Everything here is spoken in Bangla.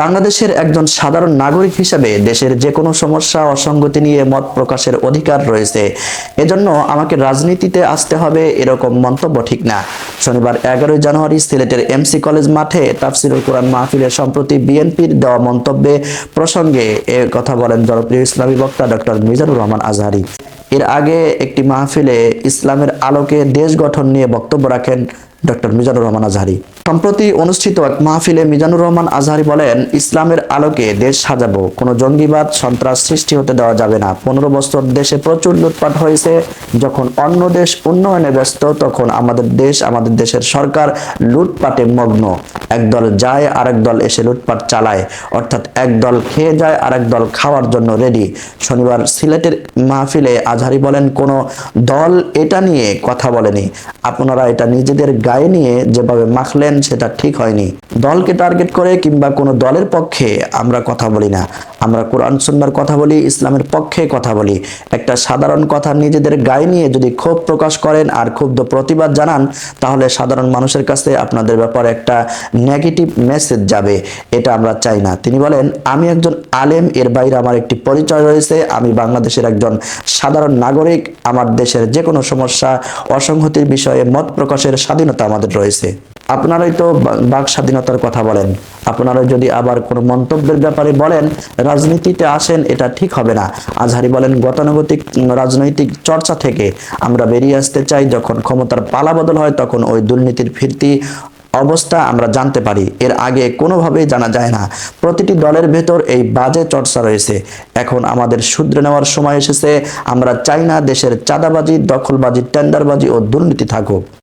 বাংলাদেশের একজন সাধারণ নাগরিক হিসেবে দেশের যে কোনো সমস্যা, অসঙ্গতি নিয়ে মত প্রকাশের অধিকার রয়েছে। এজন্য আমাকে রাজনীতিতে আসতে হবে এরকম মন্তব্য ঠিক না। শনিবার এগারোই জানুয়ারি সিলেটের এমসি কলেজ মাঠে তাফসিরুল কোরআন মাহফিলে সম্প্রতি বিএনপির দেওয়া মন্তব্যে প্রসঙ্গে এ কথা বলেন জনপ্রিয় ইসলামী বক্তা ডক্টর মিজানুর রহমান আজহারি। এর আগে একটি মাহফিলে ইসলামের আলোকে দেশ গঠন নিয়ে বক্তব্য রাখেন ডক্টর মিজানুর রহমান আজহারি। সম্প্রতি অনুষ্ঠিত এক মাহফিলে মিজানুর রহমান আজহারি বলেন, ইসলামের আলোকে দেশ সাজাবো, কোনো জঙ্গিবাদ, সন্ত্রাস সৃষ্টি হতে দেওয়া যাবে না। পনেরো বছর দেশে প্রচুর লুটপাট হয়েছে, যখন অন্য দেশ উন্নয়নে ব্যস্ত, তখন আমাদের দেশ, আমাদের দেশের সরকার লুটপাটে মগ্ন। একদল যায়, আরেক দল এসে লুটপাট চালায়। অর্থাৎ এক দল খেয়ে যায়, আরেক দল খাওয়ার জন্য রেডি শনিবার সিলেটের মাহফিলে আজহারি বলেন, কোনো দল এটা নিয়ে কথা বলেনি। আপনারা এটা নিজেদের গায়ে নিয়ে যেভাবে মাখলেন সেটা ঠিক হয়নি। দলকে টার্গেট করে কিংবা কোনো দলের পক্ষে আমরা কথা বলি না। আমরা কোরআন সুন্নার কথা বলি, ইসলামের পক্ষে কথা বলি। একটা সাধারণ কথা নিজেদের গায়ে নিয়ে যদি ক্ষোভ প্রকাশ করেন আর ক্ষুব্ধ প্রতিবাদ জানান, তাহলে সাধারণ মানুষের কাছে আপনাদের ব্যাপারে একটা নেগেটিভ মেসেজ যাবে। এটা আমরা চাই না। তিনি বলেন, আমি একজন আলেম, এর বাইরে আমার একটি পরিচয় রয়েছে। আমি বাংলাদেশের একজন সাধারণ নাগরিক। আমার দেশের যে কোনো সমস্যা, অসংহতির বিষয়ে মত প্রকাশের স্বাধীনতা আমাদের রয়েছে। আপনারাই তো বাক স্বাধীনতার কথা বলেন। আপনারা যদি আবার কোনো মন্তব্যের ব্যাপারে বলেন, রাজনীতিতে আসেন, এটা ঠিক হবে না। আজহারি বলেন, গতানুগতিক রাজনৈতিক চর্চা থেকে আমরা বেরিয়ে আসতে চাই, যখন ক্ষমতার পালাবদল হয়, তখন ওই দুর্নীতির ফিরতি অবস্থা আমরা জানতে পারি। এর আগে কোনোভাবেই জানা যায় না। প্রতিটি দলের ভেতর এই বাজে চর্চা রয়েছে। এখন আমাদের শুধরে নেওয়ার সময় এসেছে। আমরা চাই না দেশের চাঁদাবাজি, দখলবাজি, টেন্ডারবাজি ও দুর্নীতি থাকুক।